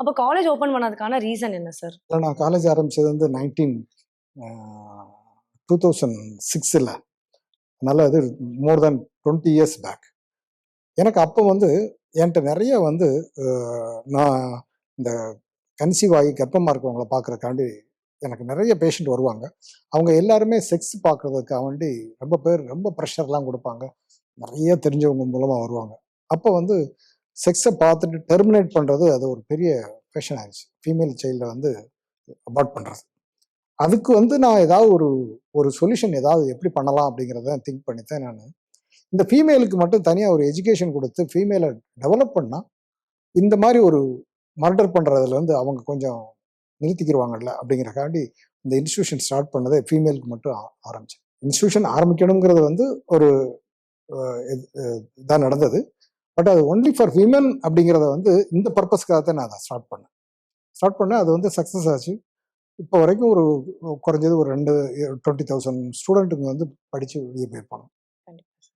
அப்போ college open பண்ணதுக்கான reason என்ன சார் இல்லை நான் காலேஜ் ஆரம்பிச்சது வந்து நைன்டீன் டூ தௌசண்ட் சிக்ஸில் அதனால் அது more then twenty years back எனக்கு அப்போ வந்து என்கிட்ட நிறைய வந்து நான் இந்த கன்சீவ் ஆகி கர்ப்பமாக இருக்கவங்கள பார்க்குறக்காண்டி எனக்கு நிறைய பேஷண்ட் வருவாங்க. அவங்க எல்லாருமே செக்ஸ் பார்க்குறதுக்காக வேண்டி ரொம்ப பேர் ரொம்ப ப்ரெஷர்லாம் கொடுப்பாங்க. நிறைய தெரிஞ்சவங்க மூலமாக வருவாங்க. அப்போ வந்து செக்ஸை பார்த்துட்டு டெர்மினேட் பண்ணுறது அது ஒரு பெரிய ஃபேஷன் ஆயிடுச்சு ஃபீமேல் சைல்டை வந்து அபார்ட் பண்ணுறது அதுக்கு வந்து நான் ஏதாவது ஒரு ஒரு சொல்யூஷன் ஏதாவது எப்படி பண்ணலாம் அப்படிங்கிறத திங்க் பண்ணித்தேன் நான். இந்த ஃபீமேலுக்கு மட்டும் தனியாக ஒரு எஜுகேஷன் கொடுத்து ஃபீமேலை டெவலப் பண்ணால் இந்த மாதிரி ஒரு மர்டர் பண்ணுறதுலேருந்து அவங்க கொஞ்சம் நிறுத்திக்கிடுவாங்கல்ல அப்படிங்கிறக்காண்டி இந்த இன்ஸ்டியூஷன் ஸ்டார்ட் பண்ணதே ஃபீமேலுக்கு மட்டும் ஆரம்பித்தேன் ஆரம்பிச்சேன். இன்ஸ்டியூஷன் ஆரம்பிக்கணுங்கிறது வந்து ஒரு இதாக நடந்தது. பட் அது ஒன்லி ஃபார் விமன் அப்படிங்கிறத வந்து இந்த பர்பஸ்க்காக தான் நான் அதை ஸ்டார்ட் பண்ணேன். ஸ்டார்ட் பண்ணேன் அது வந்து சக்ஸஸ் ஆச்சு. இப்போ வரைக்கும் ஒரு குறைஞ்சது ஒரு ரெண்டு டுவெண்ட்டி தௌசண்ட் ஸ்டூடெண்ட்டுங்க வந்து படித்து வெளியே போயிருப்பாங்க.